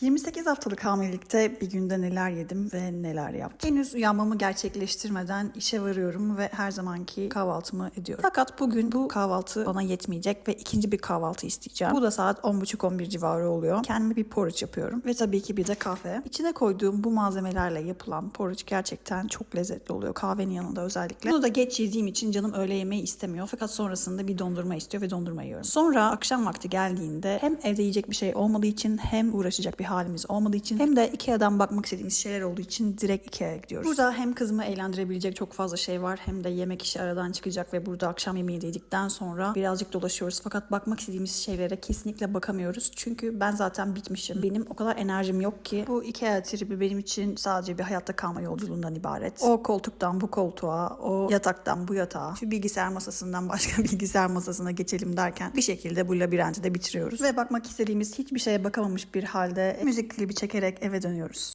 28 haftalık hamilelikte bir günde neler yedim ve neler yaptım. Henüz uyanmamı gerçekleştirmeden işe varıyorum ve her zamanki kahvaltımı ediyorum. Fakat bugün bu kahvaltı bana yetmeyecek ve ikinci bir kahvaltı isteyeceğim. Bu da saat 10.30-11 civarı oluyor. Kendime bir porridge yapıyorum ve tabii ki bir de kahve. İçine koyduğum bu malzemelerle yapılan porridge gerçekten çok lezzetli oluyor. Kahvenin yanında özellikle. Bunu da geç yediğim için canım öğle yemeği istemiyor. Fakat sonrasında bir dondurma istiyor ve dondurma yiyorum. Sonra akşam vakti geldiğinde hem evde yiyecek bir şey olmadığı için hem uğraşacak bir halimiz olmadığı için hem de Ikea'dan bakmak istediğimiz şeyler olduğu için direkt Ikea'ya gidiyoruz. Burada hem kızımı eğlendirebilecek çok fazla şey var hem de yemek işi aradan çıkacak ve burada akşam yemeği yedikten sonra birazcık dolaşıyoruz. Fakat bakmak istediğimiz şeylere kesinlikle bakamıyoruz. Çünkü ben zaten bitmişim. Benim o kadar enerjim yok ki. Bu Ikea tribi benim için sadece bir hayatta kalma yolculuğundan ibaret. O koltuktan bu koltuğa, o yataktan bu yatağa, şu bilgisayar masasından başka bilgisayar masasına geçelim derken bir şekilde bu labirenti de bitiriyoruz. Ve bakmak istediğimiz hiçbir şeye bakamamış bir halde müzik klibi çekerek eve dönüyoruz.